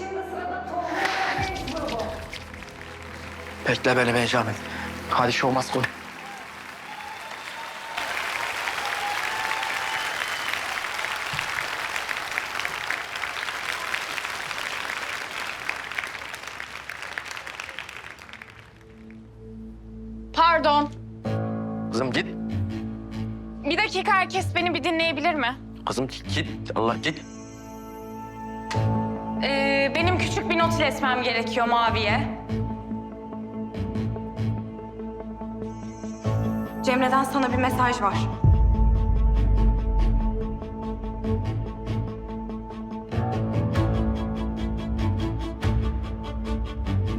Şimdi sırada Tolga grubu. Bekle beni Benjamin. Hadi show must go. Pardon. Kızım git. Bir dakika herkes beni bir dinleyebilir mi? Kızım git. Allah git. Küçük bir not iletmem gerekiyor Mavi'ye. Cemre'den sana bir mesaj var.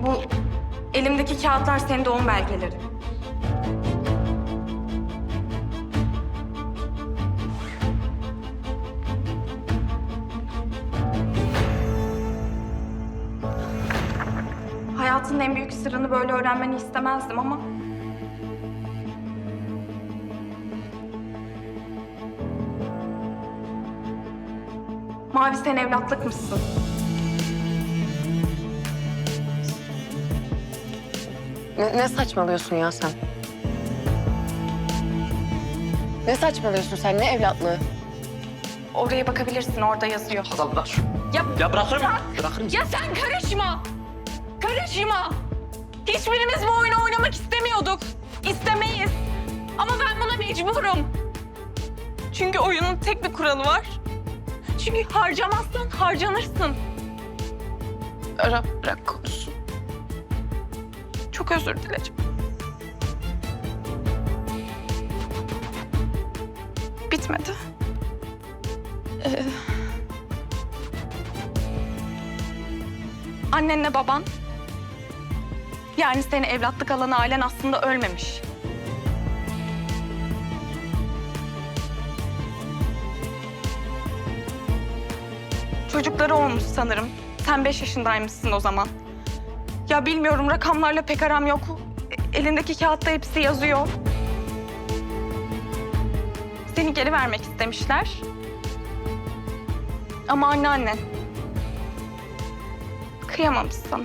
Bu elimdeki kağıtlar senin doğum belgeleri. Hayatının en büyük sırrını böyle öğrenmeni istemezdim ama... Mavi sen evlatlıkmışsın. Ne, ne saçmalıyorsun ya sen? Ne saçmalıyorsun sen? Ne evlatlığı? Oraya bakabilirsin, orada yazıyor. Şu. Ya, Ya bırakır mı? Bırakır mısın? ya sen karışma! Karışma! Hiçbirimiz bu oyunu oynamak istemiyorduk. İstemeyiz. Ama ben buna mecburum. Çünkü oyunun tek bir kuralı var. Çünkü harcamazsan harcanırsın. Ara bırak konuşsun. Çok özür dilerim. Bitmedi. Ee, annenle baban, yani seni evlatlık alan ailen aslında ölmemiş. Çocukları olmuş sanırım. Sen beş yaşındaymışsın o zaman. Ya bilmiyorum rakamlarla pek aram yok. E- Elindeki kağıtta hepsi yazıyor. Seni geri vermek istemişler. Ama anneannen kıyamamış sana.